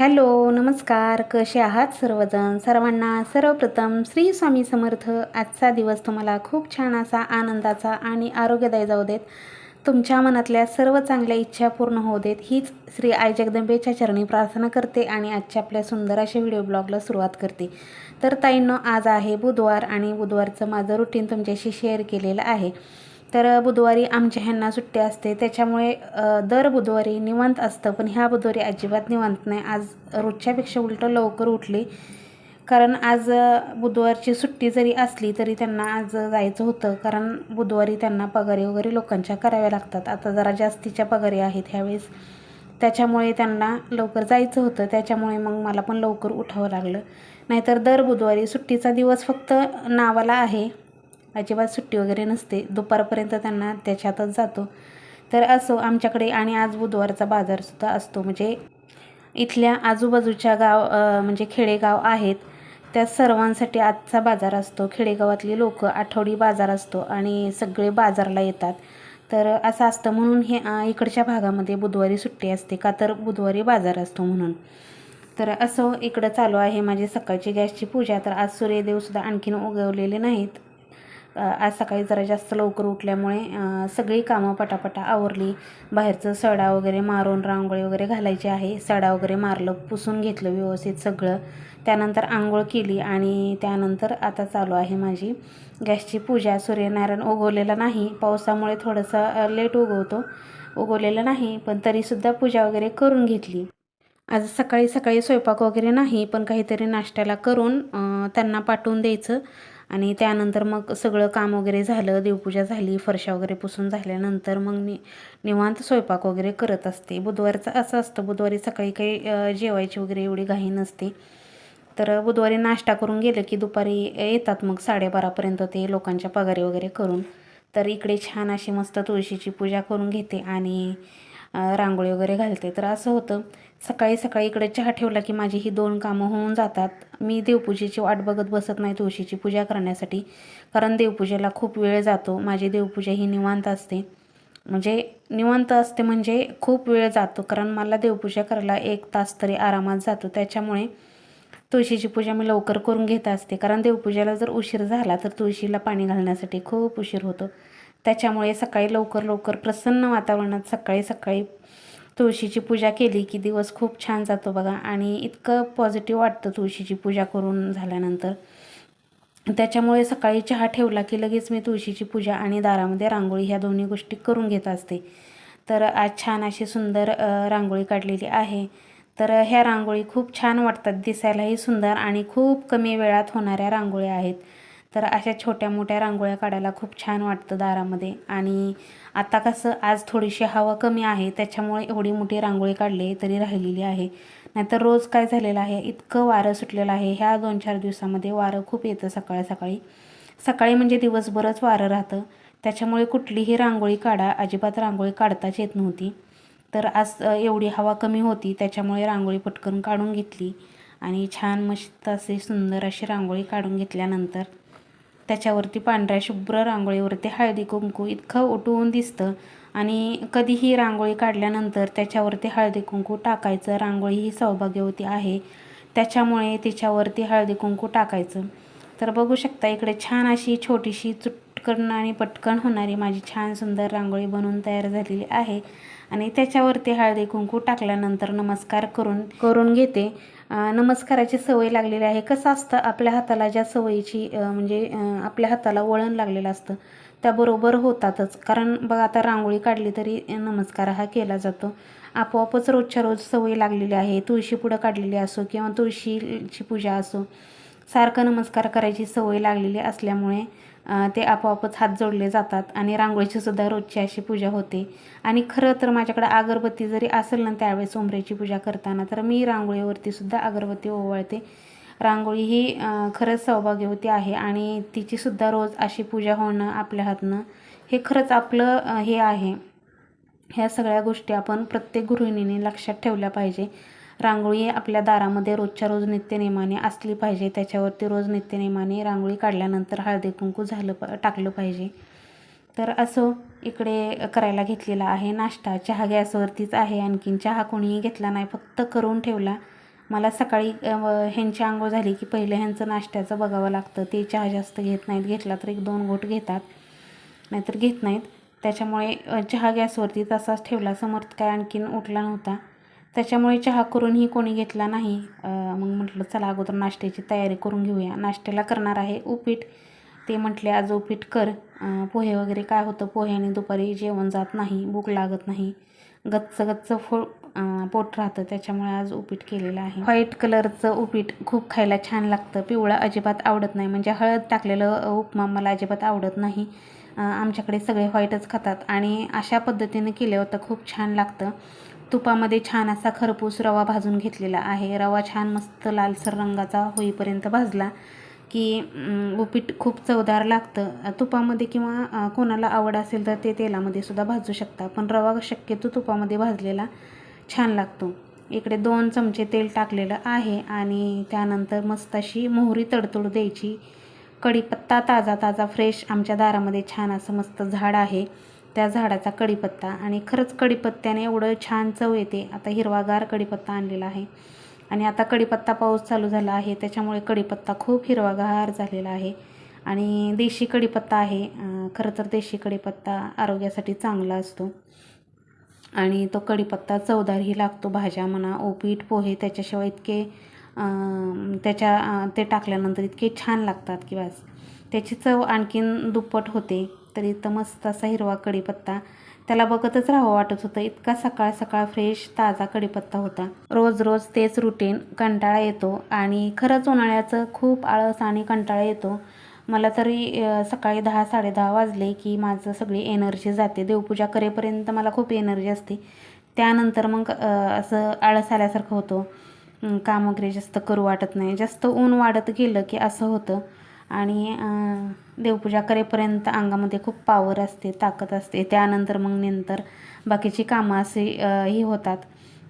Hello नमस्कार. कसे आहात सर्वजण? सर्वांना सर्वप्रथम श्री स्वामी समर्थ. आजचा दिवस तुम्हाला खूप छान असा आनंदाचा आणि आरोग्यदायी जाऊ देत. तुमच्या मनातल्या सर्व चांगल्या इच्छा पूर्ण होऊ देत. हीच श्री आई जगदंबेच्या चरणी प्रार्थना करते आणि आजच्या आपल्या सुंदर अशा व्हिडिओ ब्लॉगला सुरुवात करते. तर ताईंनो आज आहे बुधवार आणि बुधवारचं माझं रुटीन तुमच्याशी शेअर केलेलं आहे. तर बुधवारी आमच्या ह्यांना सुट्टी असते. त्याच्यामुळे दर बुधवारी निवांत असतं. पण ह्या बुधवारी अजिबात निवांत नाही. आज रोजच्यापेक्षा उलटं लवकर उठली. कारण आज बुधवारची सुट्टी जरी असली तरी त्यांना आज जायचं होतं. कारण बुधवारी त्यांना पगारी वगैरे लोकांच्या कराव्या लागतात. आता जरा जास्तीच्या पगारी आहेत ह्यावेळेस. त्याच्यामुळे त्यांना लवकर जायचं होतं. त्याच्यामुळे मग मला पण लवकर उठावं लागलं. नाहीतर दर बुधवारी सुट्टीचा दिवस फक्त नावाला आहे. अजिबात सुट्टी वगैरे नसते. दुपारपर्यंत त्यांना त्याच्यातच जातो. तर असो आमच्याकडे आणि आज बुधवारचा बाजारसुद्धा असतो. म्हणजे इथल्या आजूबाजूच्या गाव म्हणजे खेडेगाव आहेत. त्या सर्वांसाठी आजचा बाजार असतो. खेडेगावातली लोक आठवडी बाजार असतो आणि सगळे बाजारला येतात. तर असं असतं म्हणून हे इकडच्या भागामध्ये बुधवारी सुट्टी असते का तर बुधवारी बाजार असतो म्हणून. तर असं इकडं चालू आहे माझी सकाळची गॅसची पूजा. तर आज सूर्यदेवसुद्धा आणखीन उगवलेले नाहीत. आज सकाळी जरा जास्त लवकर उठल्यामुळे सगळी कामं पटापटा आवरली. बाहेरचं सडा वगैरे मारून रांगोळी वगैरे घालायची आहे. सडा वगैरे मारलं पुसून घेतलं व्यवस्थित सगळं. त्यानंतर आंघोळ केली आणि त्यानंतर आता चालू आहे माझी गॅसची पूजा. सूर्यनारायण उगवलेला नाही. पावसामुळे थोडंसं लेट उगवतो. उगवलेलं नाही पण तरीसुद्धा पूजा वगैरे करून घेतली. आज सकाळी सकाळी स्वयंपाक वगैरे नाही पण काहीतरी नाश्त्याला करून त्यांना पाठवून द्यायचं. आणि त्यानंतर मग सगळं काम वगैरे झालं देवपूजा झाली फरशा वगैरे पुसून झाल्यानंतर मग नि निवांत स्वयंपाक वगैरे करत असते. बुधवारचं असं असतं बुधवारी सकाळी काही जेवायची वगैरे एवढी घाई नसते. तर बुधवारी नाश्ता करून गेलं की दुपारी येतात मग साडेबारापर्यंत ते लोकांच्या पगारी वगैरे करून. तर इकडे छान अशी मस्त तुळशीची पूजा करून घेते आणि रांगोळी वगैरे घालते. तर असं होतं सकाळी सकाळी इकडे चहा ठेवला की माझी ही दोन कामं होऊन जातात. मी देवपूजेची वाट बघत बसत नाही तुळशीची पूजा करण्यासाठी कारण देवपूजेला खूप वेळ जातो. माझी देवपूजा ही निवांत असते. म्हणजे निवांत असते म्हणजे खूप वेळ जातो कारण मला देवपूजा करायला एक तास तरी आरामात जातो. त्याच्यामुळे तुळशीची पूजा मी लवकर करून घेत असते. कारण देवपूजेला जर उशीर झाला तर तुळशीला पाणी घालण्यासाठी खूप उशीर होतो. त्याच्यामुळे सकाळी लवकर लवकर प्रसन्न वातावरणात सकाळी सकाळी तुळशीची पूजा केली की दिवस खूप छान जातो बघा. आणि इतकं पॉझिटिव्ह वाटतं तुळशीची पूजा करून झाल्यानंतर. त्याच्यामुळे सकाळी चहा ठेवला की लगेच मी तुळशीची पूजा आणि दारामध्ये रांगोळी ह्या दोन्ही गोष्टी करून घेत असते. तर आज छान अशी सुंदर रांगोळी काढलेली आहे. तर ह्या रांगोळी खूप छान वाटतात दिसायलाही सुंदर आणि खूप कमी वेळात होणाऱ्या रांगोळ्या आहेत. तर अशा छोट्या मोठ्या रांगोळ्या काढायला खूप छान वाटतं दारामध्ये. आणि आता कसं आज थोडीशी हवा कमी आहे त्याच्यामुळे एवढी मोठी रांगोळी काढली तरी राहिलेली आहे. नाहीतर रोज काय झालेलं आहे इतकं वारं सुटलेलं आहे. ह्या दोन चार दिवसामध्ये वारं खूप येतं सकाळी सकाळी. सकाळी म्हणजे दिवसभरच वारं राहतं. त्याच्यामुळे कुठलीही रांगोळी काढा अजिबात रांगोळी काढताच येत नव्हती. तर आज एवढी हवा कमी होती त्याच्यामुळे रांगोळी पटकन काढून घेतली. आणि छान मस्त असे सुंदर अशी रांगोळी काढून घेतल्यानंतर त्याच्यावरती पांढऱ्या शुभ्र रांगोळीवरती हळदी कुंकू इतकं उठवून दिसतं. आणि कधीही रांगोळी काढल्यानंतर त्याच्यावरती हळदी कुंकू टाकायचं. रांगोळी ही सौभाग्यवती आहे. त्याच्यामुळे तिच्यावरती हळदी कुंकू टाकायचं. तर बघू शकता इकडे छान अशी छोटीशी चुटकन आणि पटकन होणारी माझी छान सुंदर रांगोळी बनवून तयार झालेली आहे. आणि त्याच्यावरती हळदी कुंकू टाकल्यानंतर नमस्कार करून करून घेते. नमस्काराची सवय लागलेली आहे. कसं असतं आपल्या हाताला ज्या सवयीची म्हणजे आपल्या हाताला वळण लागलेलं असतं त्याबरोबर होतातच. कारण बघा आता रांगोळी काढली तरी नमस्कार हा केला जातो. आपोआपच रोजच्या रोज सवय लागलेली आहे. तुळशी पुढं काढलेली असो किंवा तुळशीची पूजा असो सारखं नमस्कार करायची सवय लागलेली असल्यामुळे ते आपोआपच हात जोडले जातात आणि रांगोळीची सुद्धा रोजची अशी पूजा होते. आणि खरं तर माझ्याकडे अगरबत्ती जरी असेल ना त्यावेळेस उंबऱ्याची पूजा करताना तर मी रांगोळीवरती सुद्धा अगरबत्ती ओवाळते. रांगोळी ही खरंच सौभाग्यवती आहे आणि तिचीसुद्धा रोज अशी पूजा होणं आपल्या हातनं हे खरंच आपलं हे आहे. ह्या सगळ्या गोष्टी आपण प्रत्येक गृहिणीने लक्षात ठेवल्या पाहिजे. रांगोळी आपल्या दारामध्ये रोजच्या रोज नित्यनेमाने असली पाहिजे त्याच्यावरती रोज नित्यनेमाने रांगोळी काढल्यानंतर हळदी कुंकू झालं प टाकलं पाहिजे. तर असं इकडे करायला घेतलेला आहे. नाश्ता चहा गॅसवरतीच आहे. आणखीन चहा कोणीही घेतला नाही फक्त करून ठेवला. मला सकाळी ह्यांची आंघोळ झाली की पहिले ह्यांचं नाश्त्याचं बघावं लागतं. ते चहा जास्त घेत नाहीत. घेतला तर एक दोन घोट घेतात. नाहीतर घेत नाहीत. त्याच्यामुळे चहा गॅसवरती तसाच ठेवला. समर्थ काय आणखीन उठला नव्हता. त्याच्यामुळे चहा करूनही कोणी घेतला नाही. मग म्हटलं चला अगोदर नाश्त्याची तयारी करून घेऊया. नाश्त्याला करणार आहे उपीट. ते म्हटले आज उपीट कर. पोहे वगैरे काय होतं पोह्याने दुपारी जेवण जात नाही भूक लागत नाही. गच्च गच्च फो पोट राहतं त्याच्यामुळे आज उपीट केलेलं आहे. व्हाईट कलरचं उपीट खूप खायला छान लागतं. पिवळं अजिबात आवडत नाही. म्हणजे हळद टाकलेलं उपमा मला अजिबात आवडत नाही. आमच्याकडे सगळे व्हाईटच खातात. आणि अशा पद्धतीने केलं होतं खूप छान लागतं. तुपामध्ये छान असा खरपूस रवा भाजून घेतलेला आहे. रवा छान मस्त लालसर रंगाचा होईपर्यंत भाजला की उपीट खूप चवदार लागतं. तुपामध्ये किंवा कोणाला आवड असेल तर ते तेलामध्ये सुद्धा भाजू शकता पण रवा शक्यतो तुपामध्ये भाजलेला छान लागतो. इकडे दोन चमचे तेल टाकलेलं आहे आणि त्यानंतर मस्त अशी मोहरी तडतड द्यायची. कढीपत्ता ताजा ताजा फ्रेश आमच्या दारामध्ये छान असं मस्त झाड आहे. त्या झाडाचा कढीपत्ता आणि खरंच कढीपत्त्याने एवढं छान चव येते. आता हिरवागार कढीपत्ता आणलेला आहे. आणि आता कढीपत्ता पाऊस चालू झाला आहे त्याच्यामुळे कढीपत्ता खूप हिरवागार झालेला आहे. आणि देशी कढीपत्ता आहे. खरं तर देशी कढीपत्ता आरोग्यासाठी चांगला असतो. आणि तो कढीपत्ता चवदारही लागतो. भाज्या म्हणा उपीट पोहे त्याच्याशिवाय इतके त्याच्या ते टाकल्यानंतर इतके छान लागतात की बस. त्याची चव आणखीन दुप्पट होते. तर इथं मस्त असा हिरवा कढीपत्ता. त्याला बघतच राहावं वाटत होतं. इतका सकाळ सकाळ फ्रेश ताजा कढीपत्ता होता. रोज रोज तेच रुटीन कंटाळा येतो आणि खरंच उन्हाळ्याचं खूप आळस आणि कंटाळा येतो. मला तरी सकाळी दहा साडेदहा वाजले की माझं सगळी एनर्जी जाते. देवपूजा करेपर्यंत मला खूप एनर्जी असते. त्यानंतर मग असं आळस आल्यासारखं होतं. काम वगैरे जास्त करू वाटत नाही. जास्त ऊन वाढत गेलं की असं होतं. आणि देवपूजा करेपर्यंत अंगामध्ये खूप पावर असते ताकद असते. त्यानंतर मग नंतर बाकीची कामं असे ही होतात.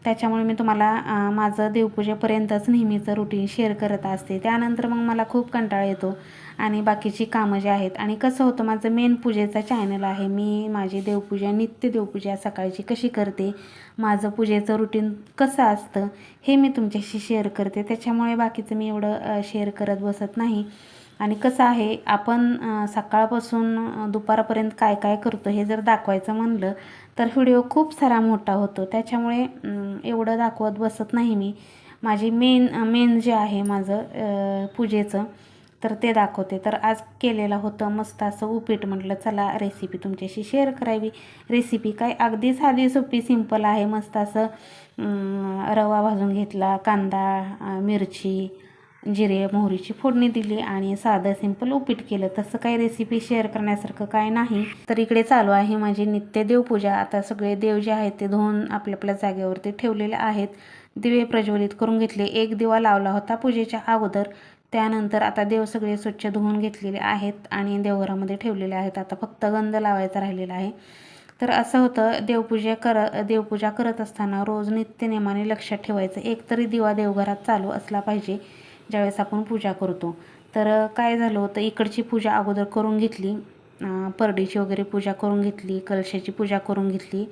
त्याच्यामुळे मी तुम्हाला माझं देवपूजेपर्यंतच नेहमीचं रुटीन शेअर करत असते. त्यानंतर मग मला खूप कंटाळा येतो आणि बाकीची कामं जी आहेत. आणि कसं होतं माझं मेन पूजेचा चॅनल आहे. मी माझी देवपूजा नित्य देवपूजा सकाळची कशी करते माझं पूजेचं रुटीन कसं असतं हे मी तुमच्याशी शेअर करते. त्याच्यामुळे बाकीचं मी एवढं शेअर करत बसत नाही. आणि कसं आहे आपण सकाळपासून दुपारपर्यंत काय काय करतो हे जर दाखवायचं म्हणलं तर व्हिडिओ खूप सारा मोठा होतो. त्याच्यामुळे एवढं दाखवत बसत नाही मी. माझी मेन मेन जे आहे माझं पूजेचं तर ते दाखवते. तर आज केलेलं होतं मस्त असं उपीट. म्हटलं चला रेसिपी तुमच्याशी शेअर करावी. रेसिपी काय अगदी साधी सोपी सिंपल आहे. मस्त असं रवा भाजून घेतला कांदा मिरची जिरे मोहरीची फोडणी दिली आणि साधं सिंपल उपीट केलं. तसं काही रेसिपी शेअर करण्यासारखं काय नाही. तर इकडे चालू आहे माझी नित्य देवपूजा. आता सगळे देव जे आहेत ते धुवून आपल्या आपल्या जागेवरती ठेवलेले आहेत. दिवे प्रज्वलित करून घेतले. एक दिवा लावला होता पूजेच्या अगोदर. त्यानंतर आता देव सगळे स्वच्छ धुवून घेतलेले आहेत आणि देवघरामध्ये ठेवलेले आहेत. आता फक्त गंध लावायचा राहिलेला आहे. तर असं होतं देवपूजा कर देवपूजा करत असताना रोज नित्यनेमाने लक्षात ठेवायचं. एकतरी दिवा देवघरात चालू असला पाहिजे. ज्यावेळेस आपण पूजा करतो. तर काय झालं होतं इकडची पूजा अगोदर करून घेतली. परडीची वगैरे पूजा करून घेतली कलशाची पूजा करून घेतली.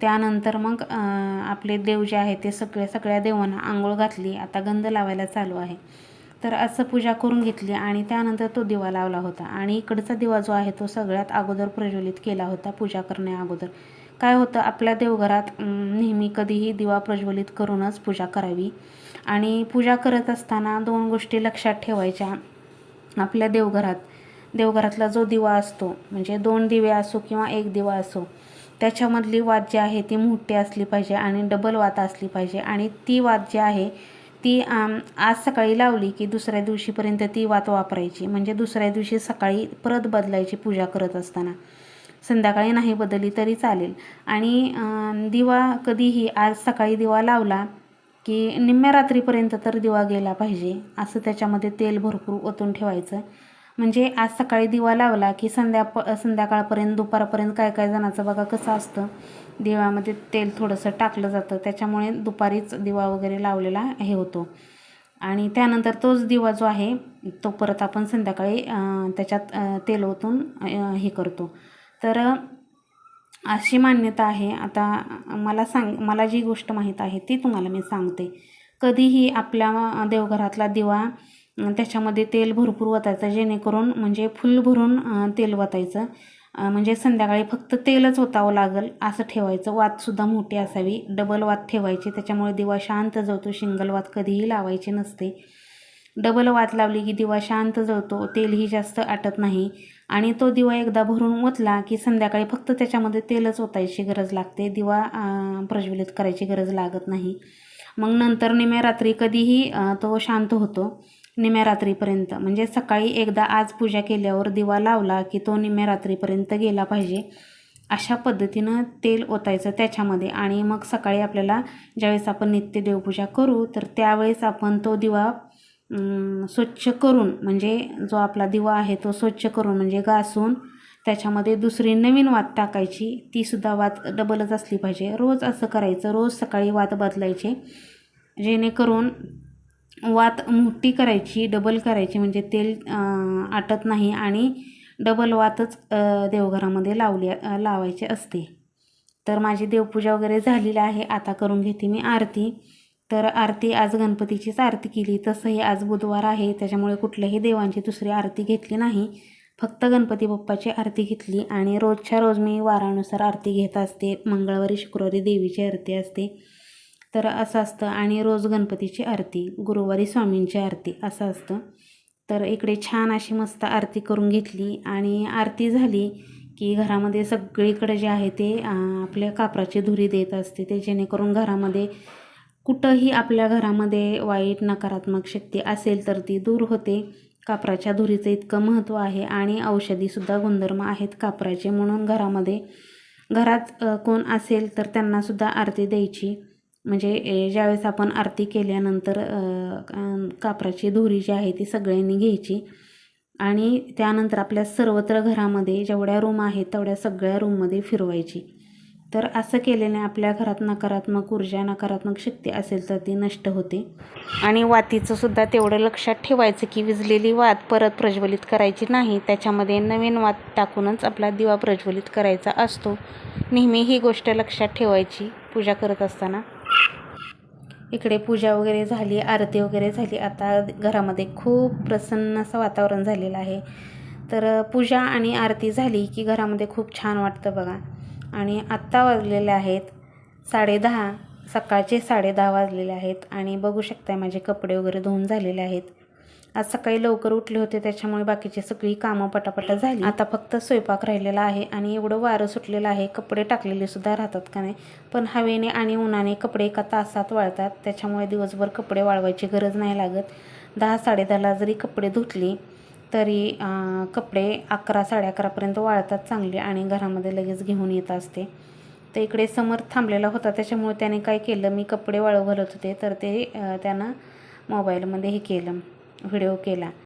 त्यानंतर मग आपले देव जे आहे ते सगळ्या सगळ्या देवांना आंघोळ घातली. आता गंध लावायला चालू आहे. तर असं पूजा करून घेतली आणि त्यानंतर तो दिवा लावला होता. आणि इकडचा दिवा जो आहे तो सगळ्यात अगोदर प्रज्वलित केला होता पूजा करण्या अगोदर. काय होतं आपल्या देवघरात नेहमी कधीही दिवा प्रज्वलित करूनच पूजा करावी. आणि पूजा करत असताना दोन गोष्टी लक्षात ठेवायच्या. आपल्या देवघरात देवघरातला जो दिवा असतो म्हणजे दोन दिवे असो किंवा एक दिवा असो त्याच्यामधली वाद जी आहे ती मोठी असली पाहिजे आणि डबल वात असली पाहिजे. आणि ती वाद जी आहे ती आज सकाळी लावली की दुसऱ्या दिवशीपर्यंत ती वात वापरायची. म्हणजे दुसऱ्या दिवशी सकाळी परत बदलायची पूजा करत असताना. संध्याकाळी नाही बदलली तरी चालेल. आणि दिवा कधीही आज सकाळी दिवा लावला की निम्म्या रात्रीपर्यंत तर दिवा गेला पाहिजे असं त्याच्यामध्ये तेल भरपूर ओतून ठेवायचं. म्हणजे आज सकाळी दिवा लावला की संध्या प संध्याकाळपर्यंत दुपारपर्यंत काय काय जणाचं बघा कसं असतं. दिव्यामध्ये तेल थोडंसं टाकलं जातं त्याच्यामुळे दुपारीच दिवा वगैरे लावलेला हे होतो. आणि त्यानंतर तोच दिवा जो आहे तो परत आपण संध्याकाळी त्याच्यात तेल ओतून हे करतो. तर अशी मान्यता आहे. आता मला सांग मला जी गोष्ट माहीत आहे ती तुम्हाला मी सांगते. कधीही आपल्या देवघरातला दिवा त्याच्यामध्ये तेल भरपूर वतायचं जेणेकरून म्हणजे फुल भरून तेल वतायचं. म्हणजे संध्याकाळी फक्त तेलच ओतावं लागेल असं ठेवायचं. वातसुद्धा मोठी असावी. डबल वात ठेवायची. त्याच्यामुळे दिवा शांत जळतो. शिंगल वात कधीही लावायची नसते. डबल वात लावली की दिवा शांत जळतो. तेलही जास्त आटत नाही. आणि तो दिवा एकदा भरून ओतला की संध्याकाळी फक्त त्याच्यामध्ये तेलच ओतायची गरज लागते. दिवा प्रज्वलित करायची गरज लागत नाही. मग नंतर निम्या रात्री कधीही तो शांत होतो. निम्या रात्रीपर्यंत. म्हणजे सकाळी एकदा आज पूजा केल्यावर दिवा लावला की तो निम्या रात्रीपर्यंत गेला पाहिजे. अशा पद्धतीनं तेल ओतायचं त्याच्यामध्ये. आणि मग सकाळी आपल्याला ज्यावेळेस आपण नित्य देवपूजा करू तर त्यावेळेस आपण तो दिवा स्वच्छ करून म्हणजे जो आपला दिवा आहे तो स्वच्छ करून म्हणजे घासून त्याच्यामध्ये दुसरी नवीन वात टाकायची. तीसुद्धा वात डबलच असली पाहिजे. रोज असं करायचं. रोज सकाळी वात बदलायचे. जेणेकरून वात मोठी करायची डबल करायची म्हणजे तेल आटत नाही आणि डबल वातच देवघरामध्ये लावली लावायचे लावायची असते. तर माझी देवपूजा वगैरे झालेली आहे. आता करून घेते मी आरती. तर आरती आज गणपतीचीच आरती केली. तसंही आज बुधवार आहे. त्याच्यामुळे कुठल्याही देवांची दुसरी आरती घेतली नाही. फक्त गणपती बाप्पाची आरती घेतली आणि रोजच्या रोज मी वारानुसार आरती घेत असते. मंगळवारी शुक्रवारी देवीची आरती असते. तर असं असतं. आणि रोज गणपतीची आरती गुरुवारी स्वामींची आरती असं असतं. तर इकडे छान अशी मस्त आरती करून घेतली आणि आरती झाली की घरामध्ये सगळीकडे जे आहे ते आपल्या कापराची धुरी देत असते. ते जेणेकरून घरामध्ये कुठंही आपल्या घरामध्ये वाईट नकारात्मक शक्ती असेल तर ती दूर होते. कापराच्या धुरीचं इतकं महत्त्व आहे आणि औषधीसुद्धा गुणधर्म आहेत कापराचे. म्हणून घरामध्ये घरात कोण असेल तर त्यांनासुद्धा आरती द्यायची. म्हणजे ज्यावेळेस आपण आरती केल्यानंतर कापराची धुरी जी आहे ती सगळ्यांनी घ्यायची. आणि त्यानंतर आपल्या सर्वत्र घरामध्ये जेवढ्या रूम आहेत तेवढ्या सगळ्या रूममध्ये फिरवायची. तर असं केल्याने आपल्या घरात नकारात्मक ऊर्जा नकारात्मक शक्ती असेल तर ती नष्ट होते. आणि वातीचं सुद्धा तेवढं लक्षात ठेवायचं की विजलेली वात परत प्रज्वलित करायची नाही. त्याच्यामध्ये नवीन वात टाकूनच आपला दिवा प्रज्वलित करायचा असतो. नेहमी ही गोष्ट लक्षात ठेवायची पूजा करत असताना. इकडे पूजा वगैरे झाली आरती वगैरे झाली. आता घरामध्ये खूप प्रसन्न असं वातावरण झालेलं आहे. तर पूजा आणि आरती झाली की घरामध्ये खूप छान वाटतं बघा. आणि आत्ता वाजलेले आहेत साडेदहा सकाळचे साडेदहा वाजलेले आहेत आणि बघू शकताय माझे कपडे वगैरे धुवून झालेले आहेत. आज सकाळी लवकर उठले होते त्याच्यामुळे बाकीची सगळी कामं पटापटा झाली. आता फक्त स्वयंपाक राहिलेला आहे आणि एवढं वारं सुटलेलं आहे कपडे टाकलेले सुद्धा राहतात का नाही? पण हवेने आणि उन्हाने कपडे एका तासात वाळतात त्याच्यामुळे दिवसभर कपडे वाळवायची गरज नाही लागत. दहा साडेदहाला जरी कपडे धुतली तरी कपडे अकरा साडे अकरापर्यंत वाळतात चांगले आणि घरामध्ये लगेच घेऊन येत असते. तर इकडे समर थांबलेला होता त्याच्यामुळे त्याने काय केलं मी कपडे वाळू घालत होते तर ते त्यानं मोबाईलमध्ये हे केलं व्हिडिओ केला.